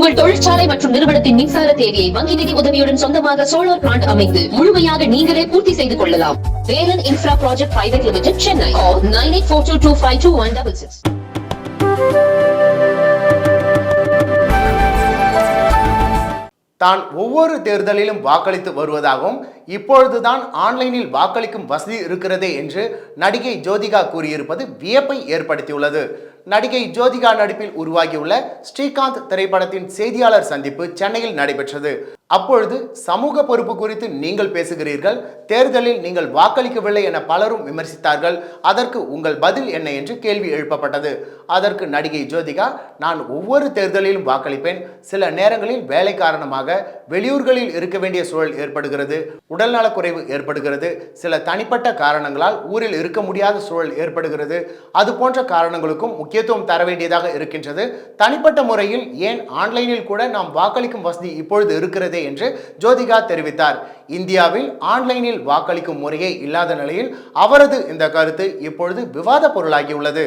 உங்கள் தொழிற்சாலை மற்றும் நிறுவனத்தின் மின்சார தேவையை வங்கி நிதி உதவியுடன் சொந்தமாக சோலார் பிளான்ட் அமைத்து முழுமையாக நீங்களே பூர்த்தி செய்து கொள்ளலாம். Velan infra project private limited Chennai nine eight four two two five two one double six தான் ஒவ்வொரு தேர்தலிலும் வாக்களித்து வருவதாகவும் இப்பொழுதுதான் ஆன்லைனில் வாக்களிக்கும் வசதி இருக்கிறதே என்று நடிகை ஜோதிகா கூறியிருப்பது வியப்பை ஏற்படுத்தியுள்ளது. நடிகை ஜோதிகா நடிப்பில் உருவாகியுள்ள ஸ்ரீகாந்த் திரைப்படத்தின் செய்தியாளர் சந்திப்பு சென்னையில் நடைபெற்றது. அப்பொழுது சமூக பொறுப்பு குறித்து நீங்கள் பேசுகிறீர்கள் தேர்தலில் நீங்கள் வாக்களிக்கவில்லை என பலரும் விமர்சித்தார்கள் அதற்கு உங்கள் பதில் என்ன என்று கேள்வி எழுப்பப்பட்டது. அதற்கு நடிகை ஜோதிகா நான் ஒவ்வொரு தேர்தலிலும் வாக்களிப்பேன் சில நேரங்களில் வேலை காரணமாக வெளியூர்களில் இருக்க வேண்டிய சூழல் ஏற்படுகிறது. உடல்நலக்குறைவு ஏற்படுகிறது. சில தனிப்பட்ட காரணங்களால் ஊரில் இருக்க முடியாத சூழல் ஏற்படுகிறது. அது போன்ற காரணங்களுக்கும் முக்கியத்துவம் தர வேண்டியதாக இருக்கின்றது. தனிப்பட்ட முறையில் ஏன் ஆன்லைனில் கூட நாம் வாக்களிக்கும் வசதி இப்பொழுது இருக்கிறதே என்று ஜோதிகா தெரிவித்தார். இந்தியாவில் ஆன்லைனில் வாக்களிக்கும் முறையே இல்லாத நிலையில் அவரது இந்த கருத்து இப்பொழுது விவாத பொருளாகியுள்ளது.